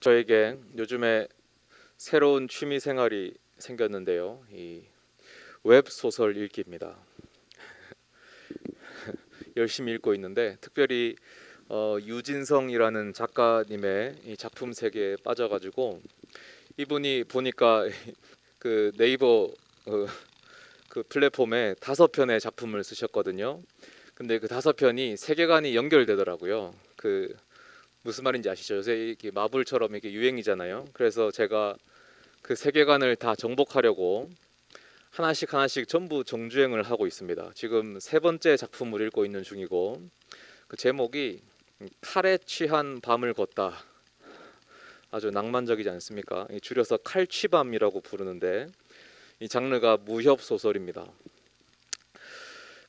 저에게 요즘에 새로운 취미 생활이 생겼는데요. 이 웹소설 읽기입니다. 열심히 읽고 있는데 특별히 어, 유진성이라는 작가님의 이 작품 세계에 빠져가지고 이분이 보니까 그 네이버 어, 그 플랫폼에 다섯 편의 작품을 쓰셨거든요. 근데 그 다섯 편이 세계관이 연결되더라고요. 그 무슨 말인지 아시죠? 요새 이게 마블처럼 이게 유행이잖아요. 그래서 제가 그 세계관을 다 정복하려고 하나씩 하나씩 전부 정주행을 하고 있습니다. 지금 세 번째 작품을 읽고 있는 중이고 그 제목이 칼에 취한 밤을 걷다. 아주 낭만적이지 않습니까? 이 줄여서 칼취밤이라고 부르는데 이 장르가 무협 소설입니다.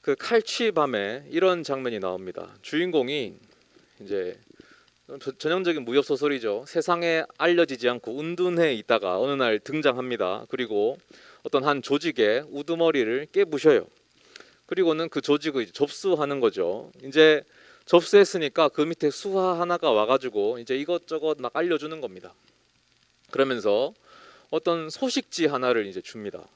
그 칼취밤에 이런 장면이 나옵니다. 주인공이 이제 저- 전형적인 무협 소설이죠. 세상에 알려지지 않고 운둔해 있다가 어느 날 등장합니다. 그리고 어떤 한 조직의 우두머리를 깨부셔요. 그리고는 그 조직을 접수하는 거죠. 이제 접수했으니까 그 밑에 수하 하나가 와가지고 이제 이것저것 막 알려주는 겁니다. 그러면서 어떤 소식지 하나를 이제 줍니다.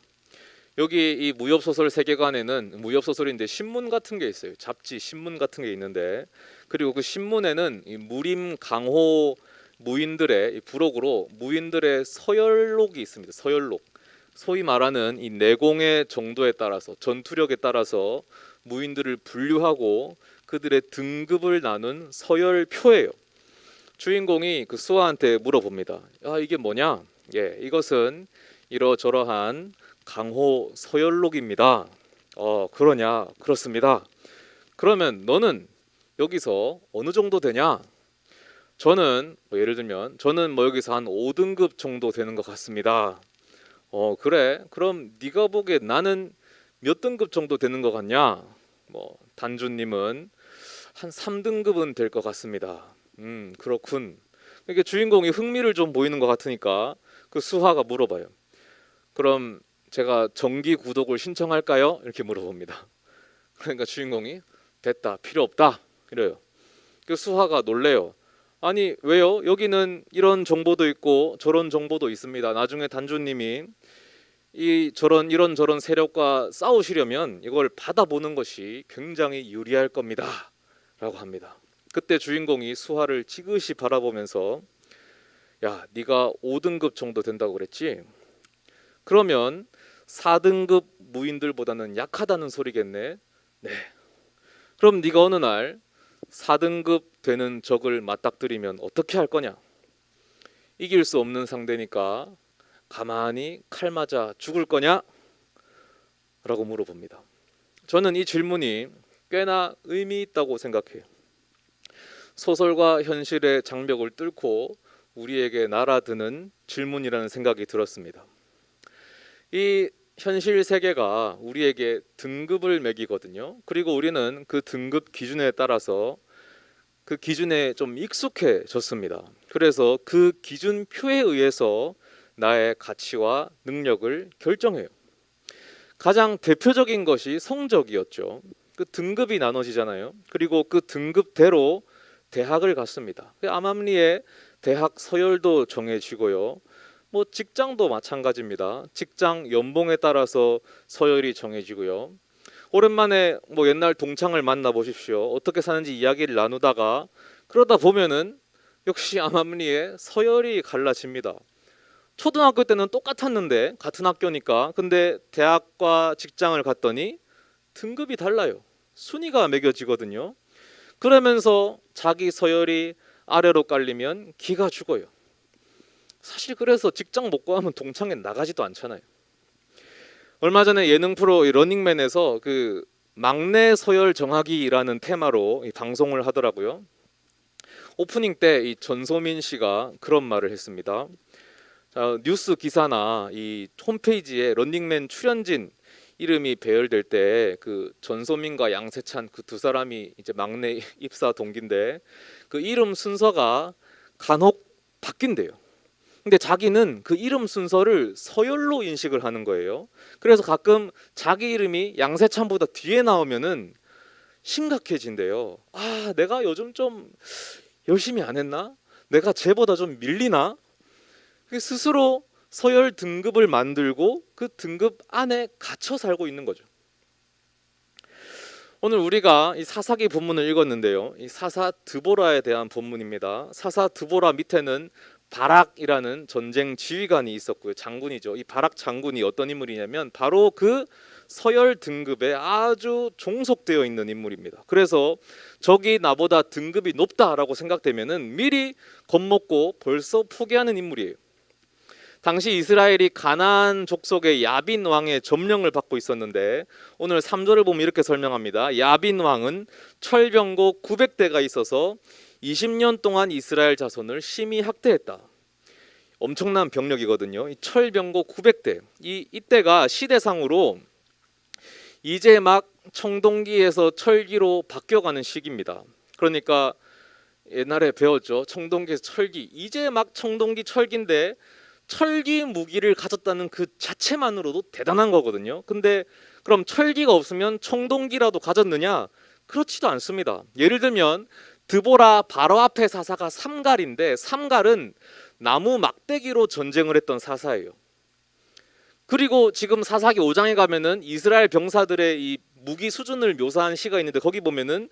여기 이 무협 소설 세계관에는 무협 소설인데 신문 같은 게 있어요. 잡지, 신문 같은 게 있는데 그리고 그 신문에는 이 무림 강호 무인들의 이 부록으로 무인들의 서열록이 있습니다. 서열록. 소위 말하는 이 내공의 정도에 따라서 전투력에 따라서 무인들을 분류하고 그들의 등급을 나눈 서열표예요. 주인공이 그 수아한테 물어봅니다. 아 이게 뭐냐? 예, 이것은 이러저러한 강호 서열록입니다. 어 그러냐? 그렇습니다. 그러면 너는 여기서 어느 정도 되냐? 저는 뭐 예를 들면 저는 뭐 여기서 한 5등급 정도 되는 것 같습니다. 어 그래? 그럼 네가 보기에 나는 몇 등급 정도 되는 것 같냐? 뭐 단주님은 한 3등급은 될 것 같습니다. 음 그렇군. 이게 주인공이 흥미를 좀 보이는 것 같으니까 그 수하가 물어봐요. 그럼 제가 정기 구독을 신청할까요? 이렇게 물어봅니다. 그러니까 주인공이 됐다 필요 없다 이래요. 그 수하가 놀래요. 아니 왜요? 여기는 이런 정보도 있고 저런 정보도 있습니다. 나중에 단주님이 이 저런 이런 저런 세력과 싸우시려면 이걸 받아보는 것이 굉장히 유리할 겁니다.라고 합니다. 그때 주인공이 수하를 지그시 바라보면서 야, 네가 5등급 정도 된다고 그랬지? 그러면 4등급 무인들보다는 약하다는 소리겠네. 네. 그럼 네가 어느 날 4등급 되는 적을 맞닥뜨리면 어떻게 할 거냐? 이길 수 없는 상대니까 가만히 칼 맞아 죽을 거냐? 라고 물어봅니다. 저는 이 질문이 꽤나 의미 있다고 생각해요. 소설과 현실의 장벽을 뚫고 우리에게 날아드는 질문이라는 생각이 들었습니다. 이 현실 세계가 우리에게 등급을 매기거든요. 그리고 우리는 그 등급 기준에 따라서 그 기준에 좀 익숙해졌습니다. 그래서 그 기준표에 의해서 나의 가치와 능력을 결정해요. 가장 대표적인 것이 성적이었죠. 그 등급이 나눠지잖아요. 그리고 그 등급대로 대학을 갔습니다. 그 암암리에 대학 서열도 정해지고요. 뭐 직장도 마찬가지입니다. 직장 연봉에 따라서 서열이 정해지고요. 오랜만에 뭐 옛날 동창을 만나 보십시오. 어떻게 사는지 이야기를 나누다가 그러다 보면은 역시 암암리에 서열이 갈라집니다. 초등학교 때는 똑같았는데 같은 학교니까 근데 대학과 직장을 갔더니 등급이 달라요. 순위가 매겨지거든요. 그러면서 자기 서열이 아래로 깔리면 기가 죽어요. 사실 그래서 직장 못 구하면 동창회 나가지도 않잖아요. 얼마 전에 예능 프로 이 러닝맨에서 그 막내 서열 정하기라는 테마로 이 방송을 하더라고요. 오프닝 때 이 전소민 씨가 그런 말을 했습니다. 자, 뉴스 기사나 이 홈페이지에 런닝맨 출연진 이름이 배열될 때 그 전소민과 양세찬 그 두 사람이 이제 막내 입사 동기인데 그 이름 순서가 간혹 바뀐대요. 근데 자기는 그 이름 순서를 서열로 인식을 하는 거예요. 그래서 가끔 자기 이름이 양세찬보다 뒤에 나오면은 심각해진대요. 아, 내가 요즘 좀 열심히 안 했나? 내가 쟤보다 좀 밀리나? 스스로 서열 등급을 만들고 그 등급 안에 갇혀 살고 있는 거죠. 오늘 우리가 이 사사기 본문을 읽었는데요. 이 사사 드보라에 대한 본문입니다. 사사 드보라 밑에는 바락이라는 전쟁 지휘관이 있었고요. 장군이죠. 이 바락 장군이 어떤 인물이냐면 바로 그 서열 등급에 아주 종속되어 있는 인물입니다. 그래서 적이 나보다 등급이 높다라고 생각되면은 미리 겁먹고 벌써 포기하는 인물이에요. 당시 이스라엘이 가나안 족속의 야빈 왕의 점령을 받고 있었는데 오늘 3절을 보면 이렇게 설명합니다. 야빈 왕은 철병고 900대가 있어서 20년 동안 이스라엘 자손을 심히 학대했다. 엄청난 병력이거든요. 이 철병고 900대. 이 이때가 시대상으로 이제 막 청동기에서 철기로 바뀌어가는 시기입니다. 그러니까 옛날에 배웠죠. 청동기에서 철기. 이제 막 청동기 철기인데 철기 무기를 가졌다는 그 자체만으로도 대단한 거거든요. 근데 그럼 철기가 없으면 청동기라도 가졌느냐? 그렇지도 않습니다. 예를 들면 드보라 바로 앞에 사사가 삼갈인데 삼갈은 나무 막대기로 전쟁을 했던 사사예요. 그리고 지금 사사기 5장에 가면은 이스라엘 병사들의 이 무기 수준을 묘사한 시가 있는데 거기 보면은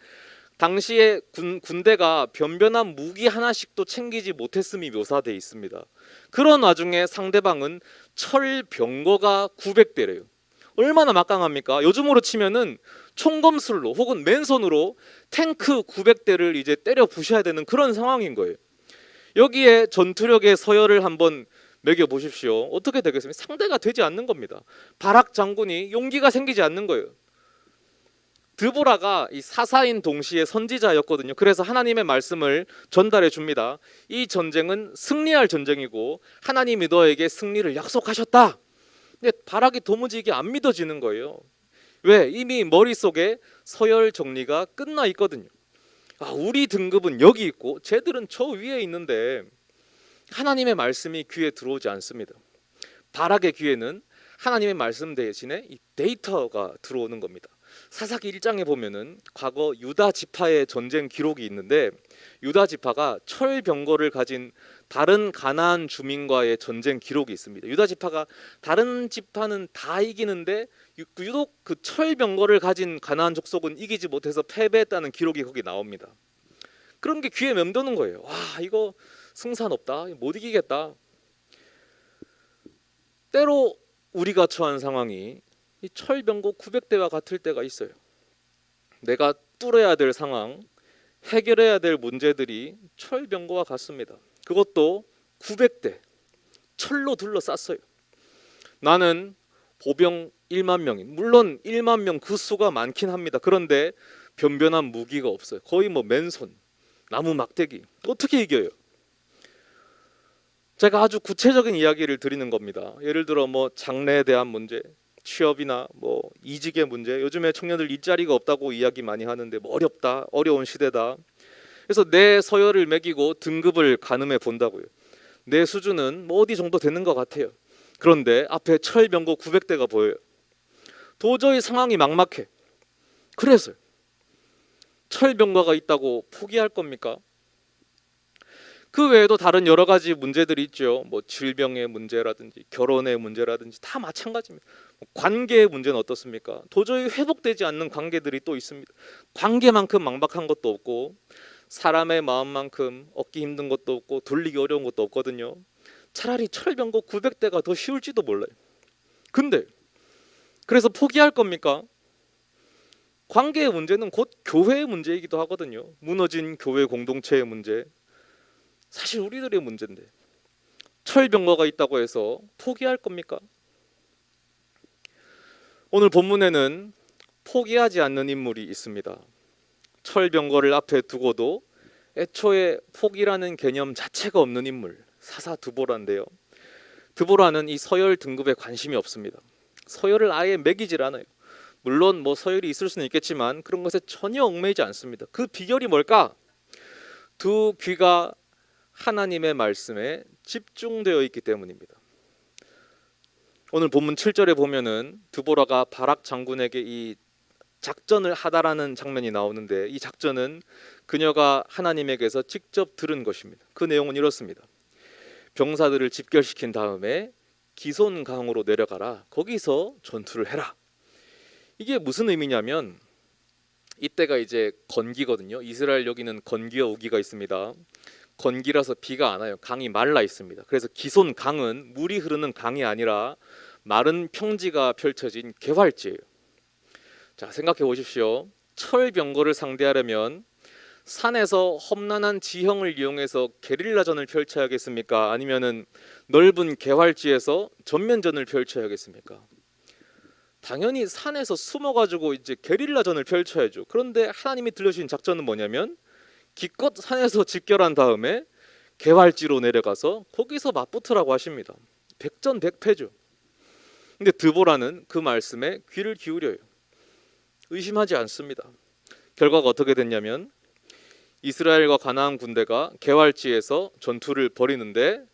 당시에 군, 군대가 변변한 무기 하나씩도 챙기지 못했음이 묘사되어 있습니다. 그런 와중에 상대방은 철병거가 900대래요. 얼마나 막강합니까? 요즘으로 치면은 총검술로 혹은 맨손으로 탱크 900대를 이제 때려 부셔야 되는 그런 상황인 거예요. 여기에 전투력의 서열을 한번 매겨 보십시오. 어떻게 되겠습니까? 상대가 되지 않는 겁니다. 바락 장군이 용기가 생기지 않는 거예요. 드보라가 이 사사인 동시에 선지자였거든요. 그래서 하나님의 말씀을 전달해 줍니다. 이 전쟁은 승리할 전쟁이고 하나님이 너에게 승리를 약속하셨다. 근데 바락이 도무지 이게 안 믿어지는 거예요. 왜? 이미 머릿속에 서열 정리가 끝나 있거든요. 아, 우리 등급은 여기 있고 쟤들은 저 위에 있는데 하나님의 말씀이 귀에 들어오지 않습니다. 바락의 귀에는 하나님의 말씀 대신에 이 데이터가 들어오는 겁니다. 사사기 1장에 보면은 과거 유다 지파의 전쟁 기록이 있는데 유다 지파가 철병거를 가진 다른 가나안 주민과의 전쟁 기록이 있습니다. 유다 지파가 다른 지파는 다 이기는데 유- 유독 그 철병거를 가진 가나안 족속은 이기지 못해서 패배했다는 기록이 거기 나옵니다. 그런 게 귀에 맴도는 거예요. 와 이거 승산 없다, 못 이기겠다. 때로 우리가 처한 상황이 이 철병고 900대와 같을 때가 있어요. 내가 뚫어야 될 상황, 해결해야 될 문제들이 철병고와 같습니다. 그것도 900대 철로 둘러쌌어요. 나는 보병 1만 명인 물론 1만 명 그 수가 많긴 합니다. 그런데 변변한 무기가 없어요. 거의 뭐 맨손, 나무 막대기 어떻게 이겨요? 제가 아주 구체적인 이야기를 드리는 겁니다. 예를 들어 뭐 장래에 대한 문제, 취업이나 뭐 이직의 문제. 요즘에 청년들 일자리가 없다고 이야기 많이 하는데 뭐 어렵다, 어려운 시대다. 그래서 내 서열을 매기고 등급을 가늠해 본다고요. 내 수준은 뭐 어디 정도 되는 것 같아요. 그런데 앞에 철병고 900대가 보여요. 도저히 상황이 막막해. 그래서 철병과가 있다고 포기할 겁니까? 그 외에도 다른 여러 가지 문제들이 있죠. 뭐 질병의 문제라든지 결혼의 문제라든지 다 마찬가지입니다. 뭐 관계의 문제는 어떻습니까? 도저히 회복되지 않는 관계들이 또 있습니다. 관계만큼 막막한 것도 없고 사람의 마음만큼 얻기 힘든 것도 없고 돌리기 어려운 것도 없거든요. 차라리 철병고 900대가 더 쉬울지도 몰라요. 근데 그래서 포기할 겁니까? 관계의 문제는 곧 교회의 문제이기도 하거든요. 무너진 교회 공동체의 문제. 사실 우리들의 문제인데 철병거가 있다고 해서 포기할 겁니까? 오늘 본문에는 포기하지 않는 인물이 있습니다. 철병거를 앞에 두고도 애초에 포기라는 개념 자체가 없는 인물 사사 드보라인데요. 드보라는 이 서열 등급에 관심이 없습니다. 서열을 아예 매기질 않아요. 물론 뭐 서열이 있을 수는 있겠지만 그런 것에 전혀 얽매이지 않습니다. 그 비결이 뭘까? 두 귀가 하나님의 말씀에 집중되어 있기 때문입니다. 오늘 본문 7절에 보면은 드보라가 바락 장군에게 이 작전을 하다라는 장면이 나오는데 이 작전은 그녀가 하나님에게서 직접 들은 것입니다. 그 내용은 이렇습니다. 병사들을 집결시킨 다음에 기손 강으로 내려가라. 거기서 전투를 해라. 이게 무슨 의미냐면 이때가 이제 건기거든요. 이스라엘 여기는 건기와 우기가 있습니다. 건기라서 비가 안 와요. 강이 말라 있습니다. 그래서 기손 강은 물이 흐르는 강이 아니라 마른 평지가 펼쳐진 개활지예요. 자, 생각해 보십시오. 철병거를 상대하려면 산에서 험난한 지형을 이용해서 게릴라전을 펼쳐야겠습니까? 아니면은 넓은 개활지에서 전면전을 펼쳐야겠습니까? 당연히 산에서 숨어가지고 이제 게릴라전을 펼쳐야죠. 그런데 하나님이 들려주신 작전은 뭐냐면 기껏 산에서 집결한 다음에 개활지로 내려가서 거기서 맞붙으라고 하십니다. 백전백패죠. 근데 드보라는 그 말씀에 귀를 기울여요. 의심하지 않습니다. 결과가 어떻게 됐냐면 이스라엘과 가나안 군대가 개활지에서 전투를 벌이는데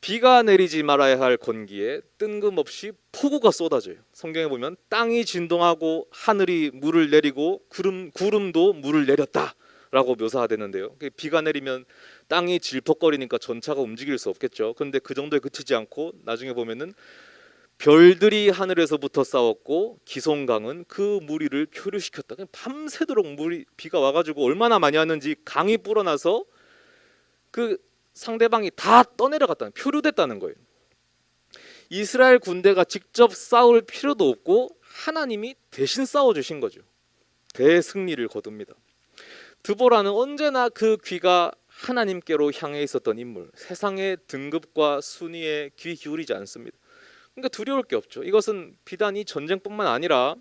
비가 내리지 말아야 할 건기에 뜬금없이 폭우가 쏟아져요. 성경에 보면 땅이 진동하고 하늘이 물을 내리고 구름 구름도 물을 내렸다 라고 묘사되는데요. 비가 내리면 땅이 질퍽거리니까 전차가 움직일 수 없겠죠. 그런데 그 정도에 그치지 않고 나중에 보면은 별들이 하늘에서부터 싸웠고 기송강은 그 무리를 표류시켰다. 밤새도록 물이 비가 와가지고 얼마나 많이 왔는지 강이 불어나서 그 상대방이 다 떠내려갔다는 표류됐다는 거예요. 이스라엘 군대가 직접 싸울 필요도 없고 하나님이 대신 싸워 주신 거죠. 대승리를 거둡니다. 드보라는 언제나 그 귀가 하나님께로 향해 있었던 인물. 세상의 등급과 순위에 귀 기울이지 않습니다. 그러니까 두려울 게 없죠. 이것은 비단 이 전쟁뿐만 아니라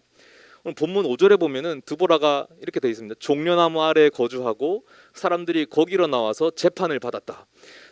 오늘 본문 5절에 보면은 드보라가 이렇게 되어 있습니다. 종려나무 아래에 거주하고 사람들이 거기로 나와서 재판을 받았다.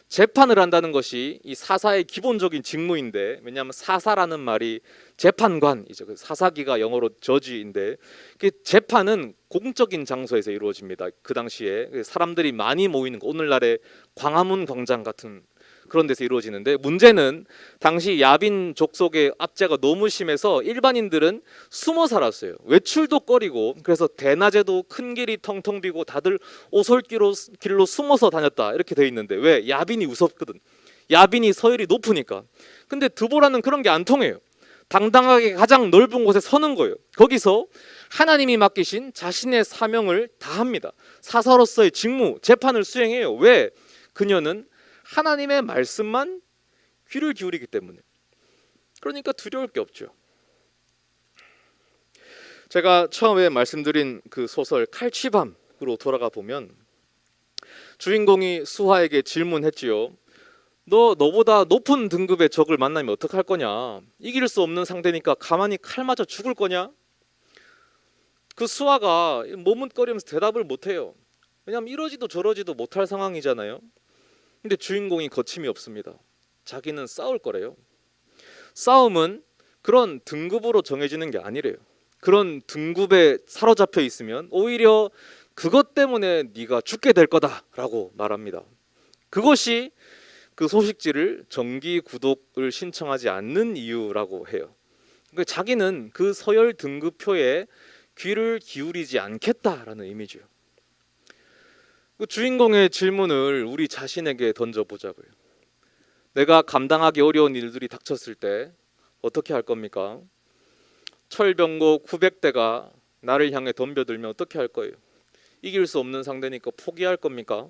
재판을 한다는 것이 이 사사의 기본적인 직무인데 왜냐하면 사사라는 말이 재판관이죠. 그 사사기가 영어로 저지인데 그 재판은 공적인 장소에서 이루어집니다. 그 당시에 사람들이 많이 모이는 거, 오늘날의 광화문 광장 같은 그런 데서 이루어지는데 문제는 당시 야빈 족속의 압제가 너무 심해서 일반인들은 숨어 살았어요. 외출도 꺼리고 그래서 대낮에도 큰 길이 텅텅 비고 다들 오솔길로 길로 숨어서 다녔다 이렇게 돼 있는데 왜 야빈이 무섭거든. 야빈이 서열이 높으니까. 근데 드보라는 그런 게 안 통해요. 당당하게 가장 넓은 곳에 서는 거예요. 거기서 하나님이 맡기신 자신의 사명을 다합니다. 사사로서의 직무, 재판을 수행해요. 왜? 그녀는 하나님의 말씀만 귀를 기울이기 때문에. 그러니까 두려울 게 없죠. 제가 처음에 말씀드린 그 소설 칼취밤으로 돌아가 보면 주인공이 수하에게 질문했지요. 너 너보다 높은 등급의 적을 만나면 어떡할 거냐? 이길 수 없는 상대니까 가만히 칼 맞아 죽을 거냐? 그 수하가 머뭇거리면서 대답을 못 해요. 왜냐하면 이러지도 저러지도 못할 상황이잖아요. 근데 주인공이 거침이 없습니다. 자기는 싸울 거래요. 싸움은 그런 등급으로 정해지는 게 아니래요. 그런 등급에 사로잡혀 있으면 오히려 그것 때문에 네가 죽게 될 거다라고 말합니다. 그것이 그 소식지를 정기 구독을 신청하지 않는 이유라고 해요. 그러니까 자기는 그 서열 등급표에 귀를 기울이지 않겠다라는 의미죠. 그 주인공의 질문을 우리 자신에게 던져보자고요. 내가 감당하기 어려운 일들이 닥쳤을 때 어떻게 할 겁니까? 철병고 900대가 나를 향해 덤벼들면 어떻게 할 거예요? 이길 수 없는 상대니까 포기할 겁니까?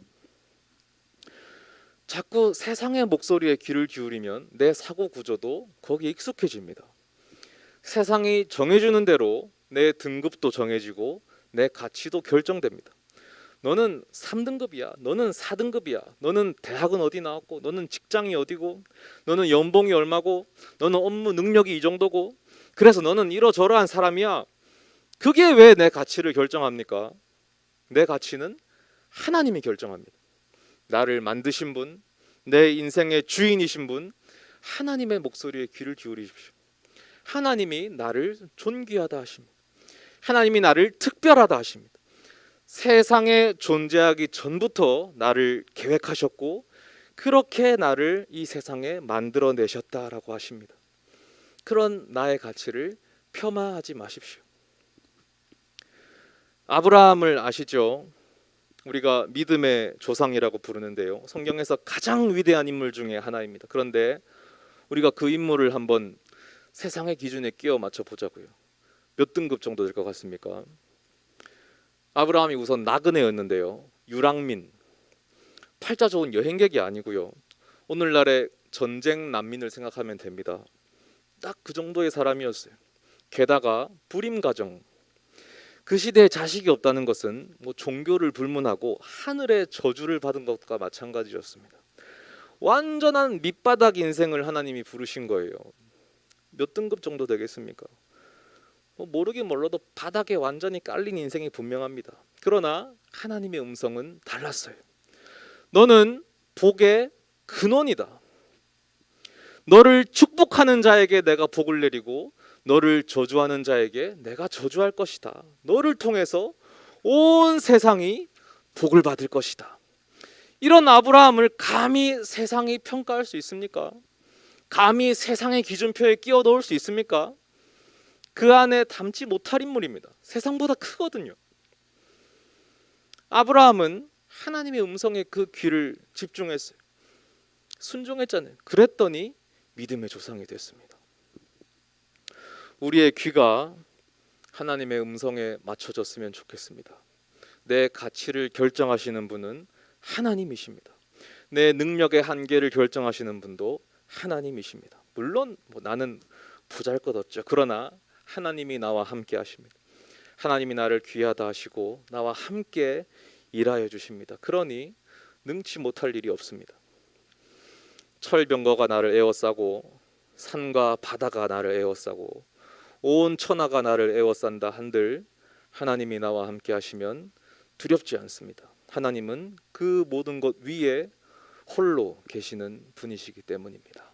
자꾸 세상의 목소리에 귀를 기울이면 내 사고 구조도 거기에 익숙해집니다. 세상이 정해주는 대로 내 등급도 정해지고 내 가치도 결정됩니다. 너는 3등급이야. 너는 4등급이야. 너는 대학은 어디 나왔고 너는 직장이 어디고 너는 연봉이 얼마고 너는 업무 능력이 이 정도고 그래서 너는 이러저러한 사람이야. 그게 왜 내 가치를 결정합니까? 내 가치는 하나님이 결정합니다. 나를 만드신 분, 내 인생의 주인이신 분, 하나님의 목소리에 귀를 기울이십시오. 하나님이 나를 존귀하다 하십니다. 하나님이 나를 특별하다 하십니다. 세상에 존재하기 전부터 나를 계획하셨고 그렇게 나를 이 세상에 만들어 내셨다라고 하십니다. 그런 나의 가치를 폄하하지 마십시오. 아브라함을 아시죠? 우리가 믿음의 조상이라고 부르는데요. 성경에서 가장 위대한 인물 중에 하나입니다. 그런데 우리가 그 인물을 한번 세상의 기준에 끼워 맞춰 보자고요. 몇 등급 정도 될 것 같습니까? 아브라함이 우선 나그네였는데요. 유랑민, 팔자 좋은 여행객이 아니고요. 오늘날의 전쟁 난민을 생각하면 됩니다. 딱 그 정도의 사람이었어요. 게다가 불임 가정. 그 시대에 자식이 없다는 것은 뭐 종교를 불문하고 하늘의 저주를 받은 것과 마찬가지였습니다. 완전한 밑바닥 인생을 하나님이 부르신 거예요. 몇 등급 정도 되겠습니까? 뭐 모르긴 몰라도 바닥에 완전히 깔린 인생이 분명합니다. 그러나 하나님의 음성은 달랐어요. 너는 복의 근원이다. 너를 축복하는 자에게 내가 복을 내리고 너를 저주하는 자에게 내가 저주할 것이다. 너를 통해서 온 세상이 복을 받을 것이다. 이런 아브라함을 감히 세상이 평가할 수 있습니까? 감히 세상의 기준표에 끼워 넣을 수 있습니까? 그 안에 담지 못할 인물입니다. 세상보다 크거든요. 아브라함은 하나님의 음성에 그 귀를 집중했어요. 순종했잖아요. 그랬더니 믿음의 조상이 됐습니다. 우리의 귀가 하나님의 음성에 맞춰졌으면 좋겠습니다. 내 가치를 결정하시는 분은 하나님이십니다. 내 능력의 한계를 결정하시는 분도 하나님이십니다. 물론 뭐 나는 보잘것 없죠. 그러나 하나님이 나와 함께 하십니다. 하나님이 나를 귀하다 하시고 나와 함께 일하여 주십니다. 그러니 능치 못할 일이 없습니다. 철병거가 나를 에워싸고 산과 바다가 나를 에워싸고 온 천하가 나를 에워싼다 한들 하나님이 나와 함께 하시면 두렵지 않습니다. 하나님은 그 모든 것 위에 홀로 계시는 분이시기 때문입니다.